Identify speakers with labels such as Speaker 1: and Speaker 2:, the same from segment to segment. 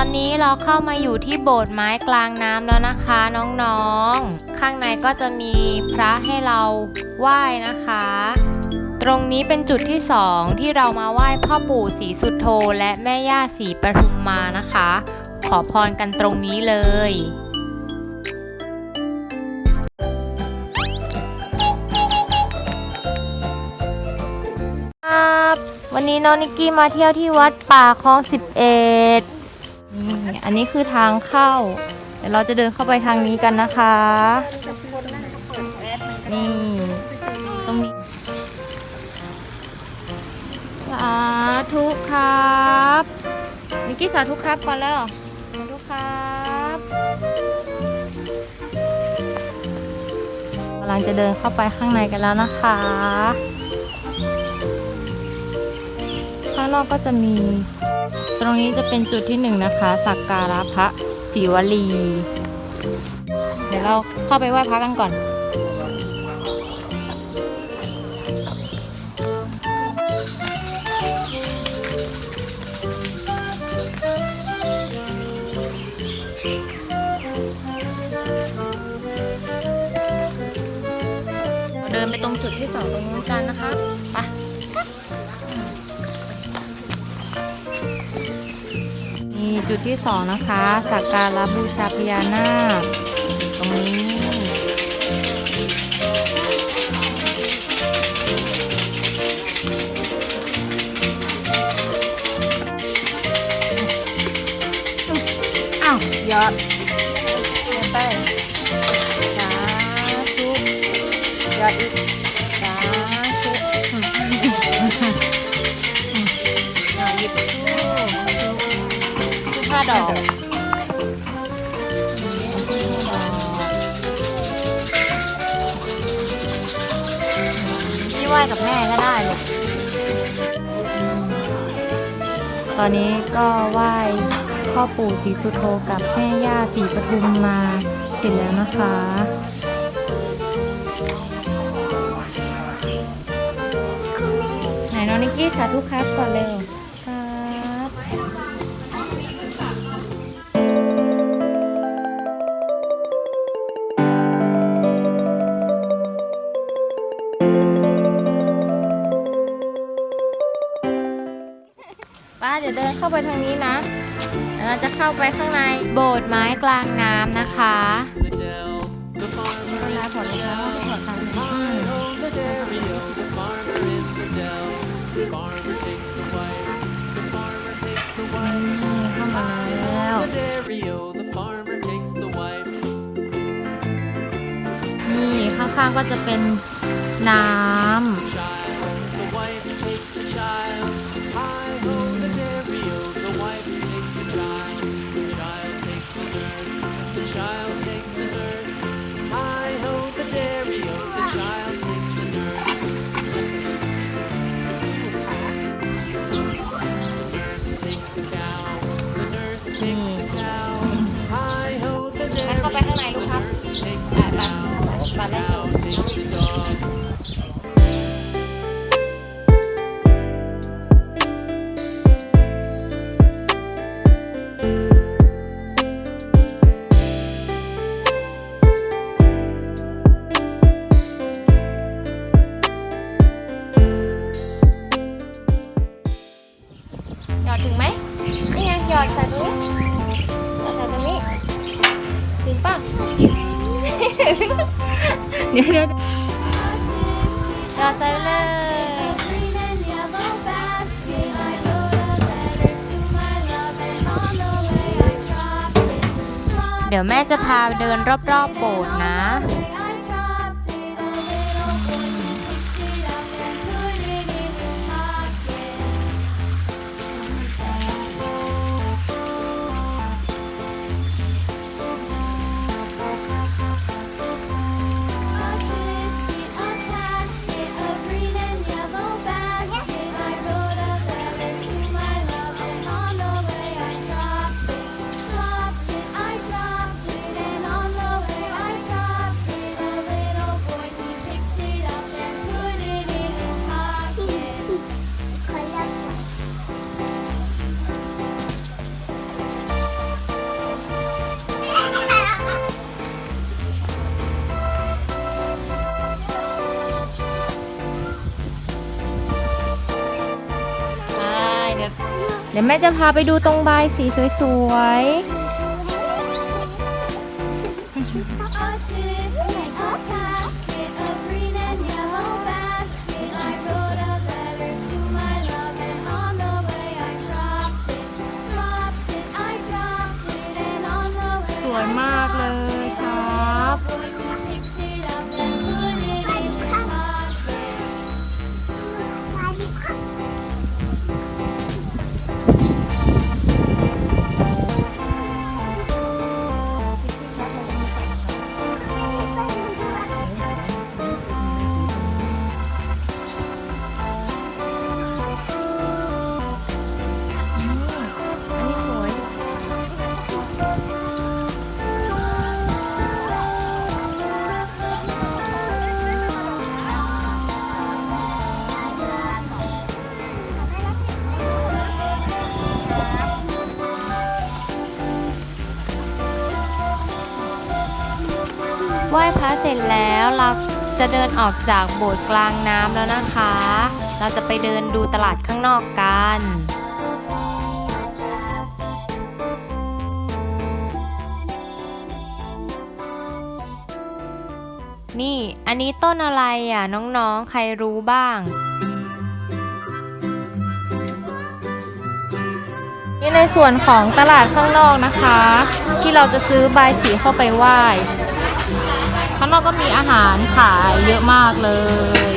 Speaker 1: อนนี้เราเข้ามาอยู่ที่โบสถ์ไม้กลางน้ำแล้วนะคะน้องๆ ข้างในก็จะมีพระให้เราไหว้นะคะ ตรงนี้เป็นจุดที่สองที่เรามาไหว้พ่อปู่ศรีสุโธและแม่ย่าศรีปทุมมานะคะ ขอพรกันตรงนี้เลยวันนี้น้องนิกกี้มาเที่ยวที่วัดป่าคลองสิบเอ็ด นี่อันนี้คือทางเข้า เดี๋ยวเราจะเดินเข้าไปทางนี้กันนะคะ นี่ตรงนี้สาธุครับนิกกี้สาธุครับก่อนแล้วสาธุครับกำลังจะเดินเข้าไปข้างในกันแล้วนะคะ ข้างนอกก็จะมี ตรงนี้จะเป็นจุดที่หนึ่งนะคะสักการะพระศิวลี เดี๋ยวเราเข้าไปไหว้พระกันก่อน เดินไปตรงจุดที่สองตรงนู้นกันนะคะไป จุดที่สองนะคะสักการะบูชาพญานาคตรงนี้อ้าวยอดไปสาธุยอดอีก ดอกที่ไหว้กับแม่ก็ได้เลยตอนนี้ก็ไหว้พ่อปู่ศรีสุโธกับแม่ย่าศรีปทุมมาเสร็จแล้วนะคะไหนน้องนิกกี้สาธุครับก่อนเร็วครับ ไปทางนี้นะเราจะเข้าไปข้างในโบสถ์ไม้กลางน้ำนะคะเวลาถอดรองเท้าถอ
Speaker 2: ค
Speaker 1: รั้เข้ามาแล้วนี่ข้างๆก็จะเป็นน้ำ อดใส่ตรงนี้หยอดใส่ตรงนี้ถึงป่ะเดี๋ยวเดี๋ยวหยอดใส่เลยเดี๋ยวแม่จะพาเดินรอบๆโบสถ์นะ ดี๋ยวแม่จะพาไปดูตรงใบสีสวย
Speaker 3: Autistic,
Speaker 1: ไหว้พระเสร็จแล้วเราจะเดินออกจากโบสถ์กลางน้ำแล้วนะคะ เราจะไปเดินดูตลาดข้างนอกกันนี่ อันนี้ต้นอะไรอะ น้องๆ ใครรู้บ้าง นี่ในส่วนของตลาดข้างนอกนะคะ ที่เราจะซื้อบายสีเข้าไปไหว้ ข้างนอกก็มีอาหารขายเยอะมากเลย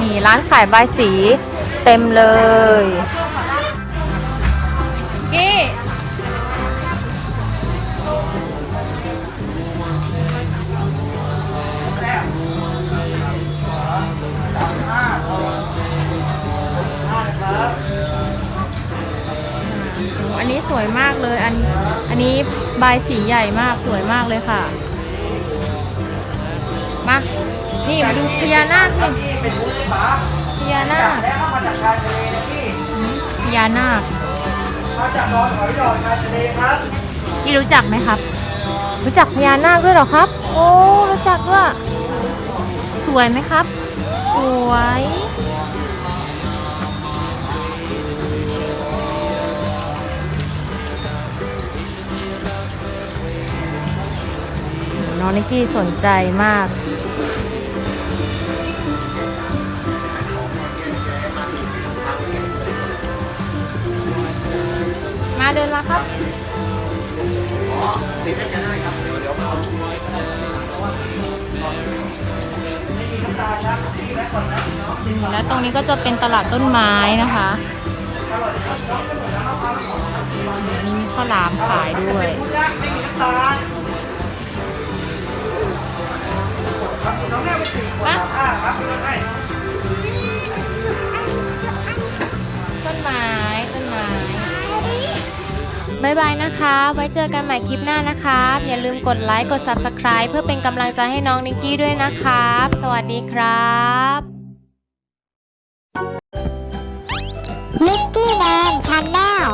Speaker 1: นี่ร้านขายบายสีเต็มเลย วยมากเลย อันอันนี้ใบสีใหญ่มากสวยมากเลยค่ะ มา นี่มาดูพญานาคสิพญานาคพญานาคพี่รู้จักไหมครับ รู้จักพญานาคด้วยเหรอครับ โอ้ รู้จักด้วย สวยไหมครับ สวย น้องนิกกี้สนใจมาก มาเดินละครับแล้วตรงนี้ก็จะเป็นตลาดต้นไม้นะคะนนี้มีข้าวหลามขายด้วย มาต้นไม้ ต้นไม้ บายบายนะคะ ไว้เจอกันใหม่คลิปหน้านะครับ อย่าลืมกดไลค์ กด Subscribe เพื่อเป็นกำลังใจให้น้องนิกกี้ด้วยนะครับ สวัสดีครับ
Speaker 4: มิกกี้แดนชาแนล